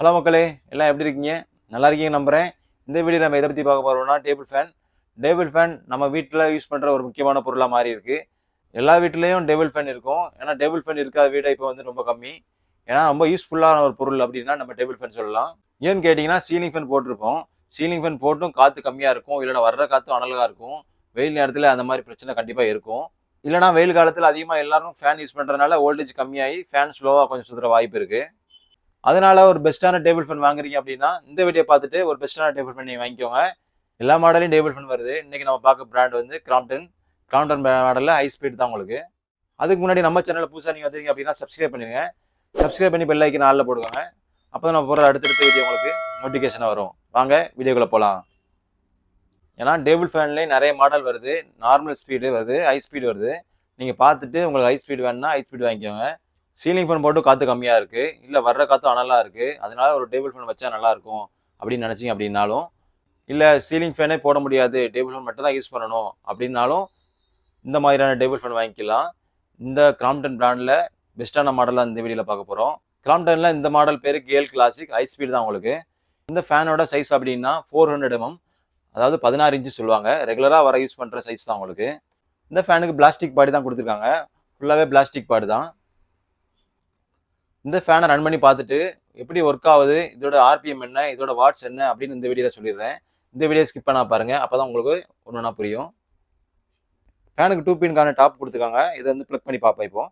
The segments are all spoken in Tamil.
ஹலோ மக்களே எல்லாம் எப்படி இருக்கீங்க? நல்லா இருக்கீங்க நம்புகிறேன் இந்த வீடியோ நம்ம எதை பற்றி பார்க்க போகிறோம்னா டேபிள் ஃபேன் டேபிள் ஃபேன் நம்ம வீட்டில் யூஸ் பண்ணுற ஒரு முக்கியமான பொருளாக மாறி இருக்குது எல்லா வீட்லேயும் டேபிள் ஃபேன் இருக்கும். ஏன்னா டேபிள் ஃபேன் இருக்காத வீடை இப்போ வந்து ரொம்ப கம்மி. ஏன்னா ரொம்ப யூஸ்ஃபுல்லான ஒரு பொருள் அப்படின்னா நம்ம டேபிள் ஃபேன் சொல்லலாம். ஏன்னு கேட்டிங்கன்னா சீலிங் ஃபேன் போட்டிருப்போம் சீலிங் ஃபேன் போட்டும் காற்று கம்மியாக இருக்கும். இல்லைன்னா வர்ற காற்றும் அனலாக இருக்கும். வெயில் நேரத்தில் அந்த மாதிரி பிரச்சனை கண்டிப்பாக இருக்கும். இல்லைனா வெயில் காலத்தில் அதிகமாக எல்லாரும் ஃபேன் யூஸ் பண்ணுறதுனால வோல்டேஜ் கம்மியாகி ஃபேன் ஸ்லோவாக கொஞ்சம் சுற்றுற வாய்ப்பு இருக்குது அதனால ஒரு பெஸ்ட்டான டேபிள் ஃபேன் வாங்குறீங்க அப்படின்னா இந்த வீடியோ பார்த்துட்டு ஒரு பெஸ்ட்டான டேபிள் ஃபேன் நீங்கள் வாங்கிக்கோங்க. எல்லா மாடலையும் டேபிள் ஃபேன் வருது. இன்றைக்கி நம்ம பார்க்க பிராண்ட் வந்து கிராம்டன் கிராம்டன் மாடலில் ஹை ஸ்பீட் தான் உங்களுக்கு. அதுக்கு முன்னாடி நம்ம சேனலில் புதுசாக நீங்கள் வந்தீங்க அப்படின்னா சப்ஸ்கிரைப் பண்ணிடுங்க. சப்ஸ்கிரைப் பண்ணி பெல்லைக்கு நாளில் போடுவாங்க அப்போ தான் நம்ம போகிற அடுத்தடுத்த வீடியோ உங்களுக்கு நோட்டிஃபிகேஷனாக வரும். வாங்க வீடியோக்குள்ளே போகலாம் ஏன்னா டேபிள் ஃபேன்லேயே நிறைய மாடல் வருது. நார்மல் ஸ்பீடு வருது ஹை ஸ்பீடு வருது. நீங்கள் பார்த்துட்டு உங்களுக்கு ஹை ஸ்பீடு வேணும்னா ஹை ஸ்பீடு வாங்கிக்கோங்க. சீலிங் ஃபேன் போட்டு காற்று கம்மியாக இருக்குது இல்லை வர்ற காற்று அனலாக இருக்குது அதனால ஒரு டேபிள் ஃபேன் வச்சா நல்லாயிருக்கும் அப்படின்னு நினச்சிங்க அப்படின்னாலும் இல்லை சீலிங் ஃபேனே போட முடியாது. டேபிள் ஃபேன் மட்டும் தான் யூஸ் பண்ணணும் அப்படின்னாலும் இந்த மாதிரியான டேபிள் ஃபேன் வாங்கிக்கலாம். இந்த கிராம்டன் பிராண்டில் பெஸ்ட்டான மாடலாக இந்த வீடியோவில் பார்க்க போகிறோம் கிராம்டனில் இந்த மாடல் பேர் கேல் கிளாசிக் ஹை ஸ்பீடு தான் உங்களுக்கு. இந்த ஃபேனோட சைஸ் அப்படின்னா ஃபோர் ஹண்ட்ரட் எம்எம் அதாவது பதினாறு இன்ச்சு சொல்லுவாங்க. ரெகுலராக வர யூஸ் பண்ணுற சைஸ் தான் உங்களுக்கு. இந்த ஃபேனுக்கு பிளாஸ்டிக் பாடி தான் கொடுத்துருக்காங்க. ஃபுல்லாகவே பிளாஸ்டிக் பாடி தான். இந்த ஃபேனை ரன் பண்ணி பார்த்துட்டு எப்படி ஒர்க் ஆகுது இதோட ஆர்பிஎம் என்ன இதோட வாட்ஸ் என்ன அப்படின்னு இந்த வீடியோவில் சொல்லிடுறேன். இந்த வீடியோ ஸ்கிப் பண்ணா பாருங்கள் அப்போ தான் உங்களுக்கு ஒன்றுனா புரியும். ஃபேனுக்கு டூ பின்கான டாப் கொடுத்துருக்காங்க. இதை வந்து ப்ளக் பண்ணி பார்ப்போம் இப்போ.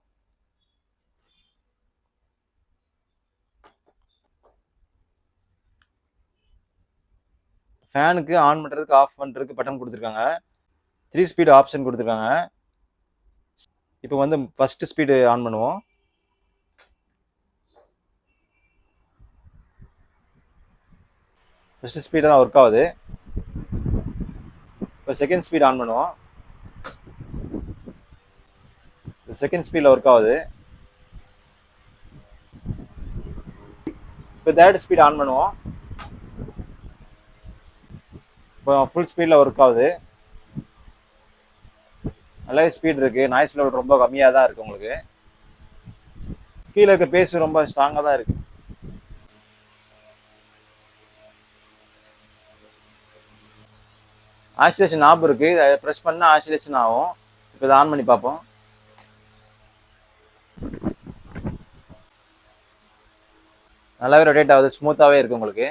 ஃபேனுக்கு ஆன் பண்ணுறதுக்கு ஆஃப் பண்ணுறதுக்கு பட்டன் கொடுத்துருக்காங்க. த்ரீ ஸ்பீடு ஆப்ஷன் கொடுத்துருக்காங்க. இப்போ வந்து ஃபஸ்ட்டு ஸ்பீடு ஆன் பண்ணுவோம். ஃபஸ்ட்டு ஸ்பீடு தான் ஒர்க் ஆகுது. இப்போ செகண்ட் ஸ்பீட் ஆன் பண்ணுவோம். செகண்ட் ஸ்பீடில் ஒர்க் ஆகுது. இப்போ தேர்ட் ஸ்பீட் ஆன் பண்ணுவோம். இப்போ ஃபுல் ஸ்பீடில் ஒர்க் ஆகுது. நல்லாவே ஸ்பீட் இருக்குது நாய்ஸ் லெவல் ரொம்ப கம்மியாக தான் இருக்குது உங்களுக்கு. கீழே இருக்க பேஸ் ரொம்ப ஸ்ட்ராங்காக தான் இருக்குது ஆசிலேஷன் ஆப் இருக்குது அதை ப்ரெஸ் பண்ணால் ஆசிலேஷன் ஆகும். இப்போ இதை ஆன் பண்ணி பார்ப்போம். நல்லாவே ரொட்டேட் ஆகுது. ஸ்மூத்தாகவே இருக்குது உங்களுக்கு.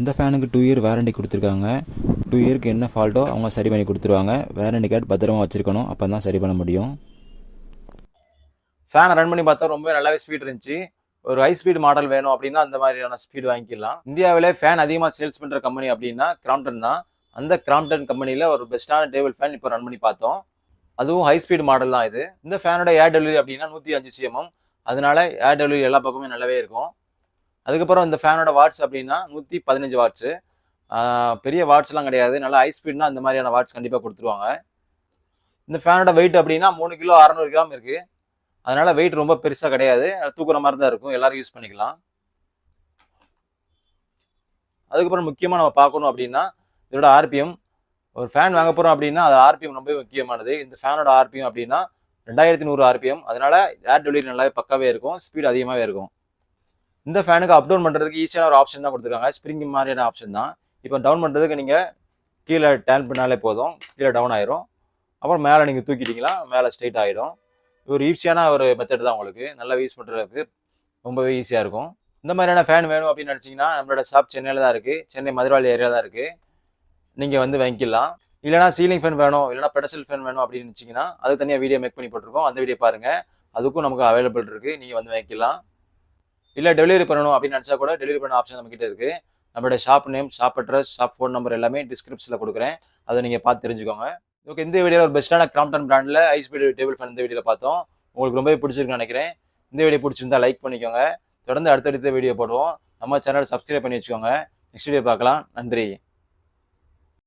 இந்த ஃபேனுக்கு டூ இயர் வாரண்டி கொடுத்துருக்காங்க. டூ இயருக்கு என்ன ஃபால்ட்டோ அவங்க சரி பண்ணி கொடுத்துருவாங்க. வாரண்டி கார்டு பத்திரமா வச்சுருக்கணும். அப்போ தான் சரி பண்ண முடியும். ஃபேனை ரன் பண்ணி பார்த்தா ரொம்ப நல்லாவே ஸ்பீட் இருந்துச்சு. ஒரு ஹை ஸ்பீடு மாடல் வேணும் அப்படின்னா அந்த மாதிரியான ஸ்பீடு வாங்கிக்கலாம். இந்தியாவிலே ஃபேன் அதிகமாக சேல்ஸ் பண்ணுற கம்பெனி அப்படின்னா கிராம்டன் தான். அந்த கிராம்டன் கம்பெனியில் ஒரு பெஸ்ட்டான டேபிள் ஃபேன் இப்போ ரன் பண்ணி பார்த்தோம். அதுவும் ஹை ஸ்பீட் மாடல் தான் இது. இந்த ஃபேனோட ஏர் டெலிவரி அப்படின்னா நூற்றி அஞ்சு சிஎம்எம் அதனால ஏர் டெலிவரி எல்லா பக்கமே நல்லாவே இருக்கும். அதுக்கப்புறம் இந்த ஃபேனோட வாட்ஸ் அப்படின்னா நூற்றி பதினஞ்சு வாட்ஸு பெரிய வாட்ஸ்லாம் கிடையாது. நல்லா ஹை ஸ்பீட்னா அந்த மாதிரியான வாட்ஸ் கண்டிப்பாக கொடுத்துருவாங்க. இந்த ஃபேனோட வெயிட் அப்படின்னா மூணு கிலோ அறநூறு கிராம் இருக்குது அதனால வெயிட் ரொம்ப பெருசாக கிடையாது. தூக்குற மாதிரி தான் இருக்கும். எல்லாரும் யூஸ் பண்ணிக்கலாம். அதுக்கப்புறம் முக்கியமாக நம்ம பார்க்கணும் அப்படின்னா இதோட ஆர்பிஎம் ஒரு ஃபேன் வாங்க போகிறோம் அப்படின்னா அது ஆர்பிஎம் ரொம்ப முக்கியமானது. இந்த ஃபேனோட ஆர்பிஎம் அப்படின்னா ரெண்டாயிரத்தி நூறு ஆர்பிஎம் அதனால ஏர் டெலிவரி நல்லாவே பக்காவே இருக்கும். ஸ்பீட் அதிகமாகவே இருக்கும். இந்த ஃபேனுக்கு அப் டவுன் பண்ணுறதுக்கு ஈஸியான ஒரு ஆப்ஷன் தான் கொடுத்துருக்காங்க. ஸ்ப்ரிங் மாதிரியான ஆப்ஷன் தான். இப்போ டவுன் பண்ணுறதுக்கு நீங்கள் கீழே டேன் பண்ணாலே போதும். கீழே டவுன் ஆயிரும். அப்புறம் மேலே நீங்கள் தூக்கிட்டீங்களா மேலே ஸ்ட்ரைட் ஆகிடும் ஒரு ஈஸியான ஒரு மெத்தட் தான் உங்களுக்கு. நல்லா யூஸ் பண்ணுறதுக்கு ரொம்பவே ஈஸியாக இருக்கும். இந்த மாதிரியான ஃபேன் வேணும் அப்படின்னு நினச்சிங்கன்னா நம்மளோட ஷாப் சென்னையில் தான் இருக்குது சென்னை மதுரவாளி ஏரியா தான் இருக்குது நீங்கள் வந்து வாங்கிக்கலாம். இல்லைனா சீலிங் ஃபேன் வேணும் இல்லைனா பெடசல் ஃபேன் வேணும் அப்படின்னு நினச்சிங்கன்னா அது தனியாக வீடியோ மேக் பண்ணி போட்டிருக்கோம். அந்த வீடியோ பாருங்கள் அதுக்கும் நமக்கு அவைலபிள் இருக்குது நீங்கள் வந்து வாங்கிக்கலாம். இல்லை டெலிவரி பண்ணணும் அப்படின்னு நினச்சா கூட டெலிவரி பண்ண ஆப்ஷன் நம்மக்கிட்ட இருக்குது நம்மளோட shop name shop address shop phone number எல்லாமே டிஸ்கிரிப்ஷனில் கொடுக்குறேன். அதை நீங்கள் பார்த்து தெரிஞ்சுக்கோங்க. ஓகே இந்த வீடியோவில் ஒரு பெஸ்ட்டான கிராம்டன் பிராண்டில் ஐஸ்பீடு டேபிள் ஃபேன் இந்த வீடியோவில் பார்த்தோம். உங்களுக்கு ரொம்பவே பிடிச்சிருக்குன்னு நினைக்கிறேன். இந்த வீடியோ பிடிச்சிருந்தா லைக் பண்ணிக்கோங்க. தொடர்ந்து அடுத்தடுத்த வீடியோ போடுவோம். நம்ம சேனல் சப்ஸ்கிரைப் பண்ணி வச்சுக்கோங்க. நெக்ஸ்ட் வீடியோ பார்க்கலாம். நன்றி.